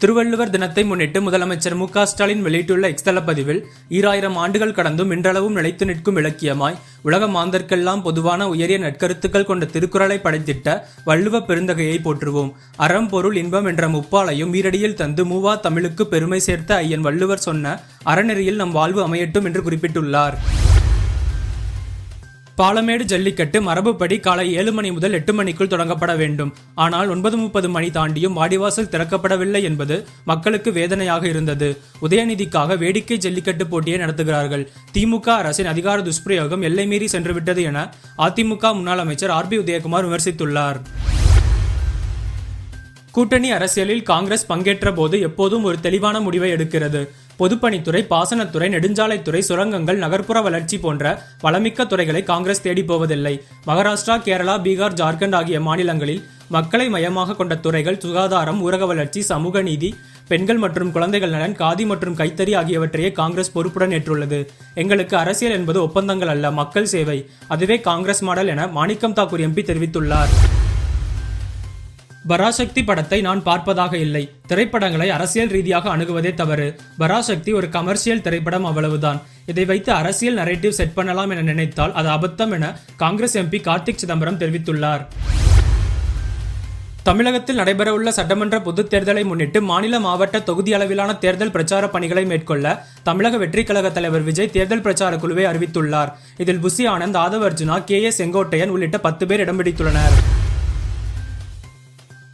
திருவள்ளுவர் தினத்தை முன்னிட்டு முதலமைச்சர் மு ஸ்டாலின் வெளியிட்டுள்ள எக்ஸ்தல பதிவில் ஈராயிரம் ஆண்டுகள் கடந்தும் இன்றளவும் நிலைத்து நிற்கும் இலக்கியமாய் உலக மாந்தர்க்கெல்லாம் பொதுவான உயரிய நற்கருத்துக்கள் கொண்ட திருக்குறளை படைத்திட்ட வள்ளுவ பெருந்தகையை போற்றுவோம். அறம் பொருள் இன்பம் என்ற முப்பாலையும் ஈரடியில் தந்து மூவா தமிழுக்கு பெருமை சேர்த்த ஐயன் வள்ளுவர் சொன்ன அறநெறியில் நம் வாழ்வு அமையட்டும் என்று குறிப்பிட்டுள்ளார். பாலமேடு ஜல்லிக்கட்டு மரபுப்படி காலை ஏழு மணி முதல் எட்டு மணிக்குள் தொடங்கப்பட வேண்டும். ஆனால் ஒன்பது முப்பது மணி தாண்டியும் வாடிவாசல் திறக்கப்படவில்லை என்பது மக்களுக்கு வேதனையாக இருந்தது. உதயநிதிக்காக வேடிக்கை ஜல்லிக்கட்டு போட்டியை நடத்துகிறார்கள். திமுக அரசின் அதிகார துஷ்பிரயோகம் எல்லை மீறி சென்றுவிட்டது என அதிமுக முன்னாள் அமைச்சர் ஆர் பி உதயகுமார் விமர்சித்துள்ளார். கூட்டணி அரசியலில் காங்கிரஸ் பங்கேற்ற போது எப்போதும் ஒரு தெளிவான முடிவை எடுக்கிறது. பொதுப்பணித்துறை பாசனத்துறை நெடுஞ்சாலைத்துறை சுரங்கங்கள் நகர்ப்புற வளர்ச்சி போன்ற வளமிக்க துறைகளை காங்கிரஸ் தேடி போவதில்லை. மகாராஷ்டிரா கேரளா பீகார் ஜார்க்கண்ட் ஆகிய மாநிலங்களில் மக்களை மையமாக கொண்ட துறைகள் சுகாதாரம் ஊரக வளர்ச்சி சமூக நீதி பெண்கள் மற்றும் குழந்தைகள் நலன் காதி மற்றும் கைத்தறி ஆகியவற்றையே காங்கிரஸ் பொறுப்புடன் ஏற்றுள்ளது. எங்களுக்கு அரசியல் என்பது ஒப்பந்தங்கள் அல்ல மக்கள் சேவை. அதுவே காங்கிரஸ் மாடல் என மாணிக்கம் தாக்கூர் எம்பி தெரிவித்துள்ளார். பராசக்தி படத்தை நான் பார்ப்பதாக இல்லை. திரைப்படங்களை அரசியல் ரீதியாக அணுகுவதே தவறு. பராசக்தி ஒரு கமர்ஷியல் திரைப்படம் அவ்வளவுதான். இதை வைத்து அரசியல் நரேட்டிவ் செட் பண்ணலாம் என நினைத்தால் அது அபத்தம் என காங்கிரஸ் எம்பி கார்த்திக் சிதம்பரம் தெரிவித்துள்ளார். தமிழகத்தில் நடைபெறவுள்ள சட்டமன்ற பொதுத் தேர்தலை முன்னிட்டு மாநில மாவட்ட தொகுதி அளவிலான தேர்தல் பிரச்சார பணிகளை மேற்கொள்ள தமிழக வெற்றிக் கழக தலைவர் விஜய் தேர்தல் பிரச்சார குழுவை அறிவித்துள்ளார். இதில் புசி ஆனந்த் ஆதவ் அர்ஜுனா கே ஏ செங்கோட்டையன் உள்ளிட்ட பத்து பேர் இடம் பிடித்துள்ளனர்.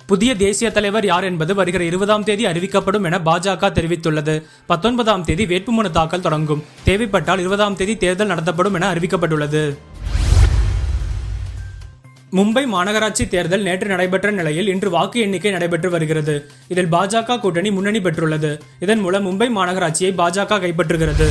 புதிய தேசிய தலைவர் யார் என்பது வருகிற இருபதாம் தேதி அறிவிக்கப்படும் என பாஜக தெரிவித்துள்ளது. பத்தொன்பதாம் தேதி வேட்புமனு தாக்கல் தொடங்கும். தேவைப்பட்டால் இருபதாம் தேதி தேர்தல் நடத்தப்படும் என அறிவிக்கப்பட்டுள்ளது. மும்பை மாநகராட்சி தேர்தல் நேற்று நடைபெற்ற நிலையில் இன்று வாக்கு எண்ணிக்கை நடைபெற்று வருகிறது. இதில் பாஜக கூட்டணி முன்னணி பெற்றுள்ளது. இதன் மூலம் மும்பை மாநகராட்சியை பாஜக கைப்பற்றுகிறது.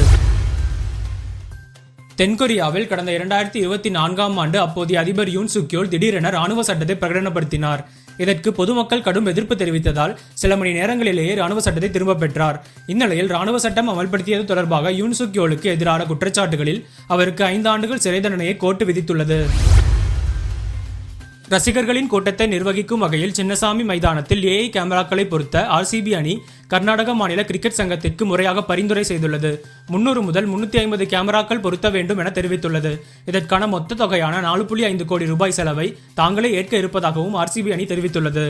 தென்கொரியாவில் கடந்த இரண்டாயிரத்தி இருபத்தி நான்காம் ஆண்டு அப்போதைய அதிபர் யூன் சுக்யோல் திடீரென ராணுவ சட்டத்தை பிரகடனப்படுத்தினார். இதற்கு பொதுமக்கள் கடும் எதிர்ப்பு தெரிவித்ததால் சில மணி நேரங்களிலேயே ராணுவ சட்டத்தை திரும்பப் பெற்றார். இந்நிலையில் ராணுவ சட்டம் அமல்படுத்தியது தொடர்பாக யூன் சுக்யோலுக்கு எதிரான குற்றச்சாட்டுகளில் அவருக்கு ஐந்து ஆண்டுகள் சிறை தண்டனையை கோர்ட்டு விதித்துள்ளது. ரசிகர்களின் கூட்டத்தை நிர்வகிக்கும் வகையில் சின்னசாமி மைதானத்தில் ஏஐ கேமராக்களை பொருத்த ஆர்சிபி அணி கர்நாடக மாநில கிரிக்கெட் சங்கத்திற்கு முறையாக பரிந்துரை செய்துள்ளது. முன்னூறு முதல் முன்னூத்தி ஐம்பது கேமராக்கள் பொருத்த வேண்டும் என தெரிவித்துள்ளது. இதற்கான மொத்த தொகையான நாலு புள்ளி ஐந்து கோடி ரூபாய் செலவை தாங்களே ஏற்க இருப்பதாகவும் ஆர்சிபி அணி தெரிவித்துள்ளது.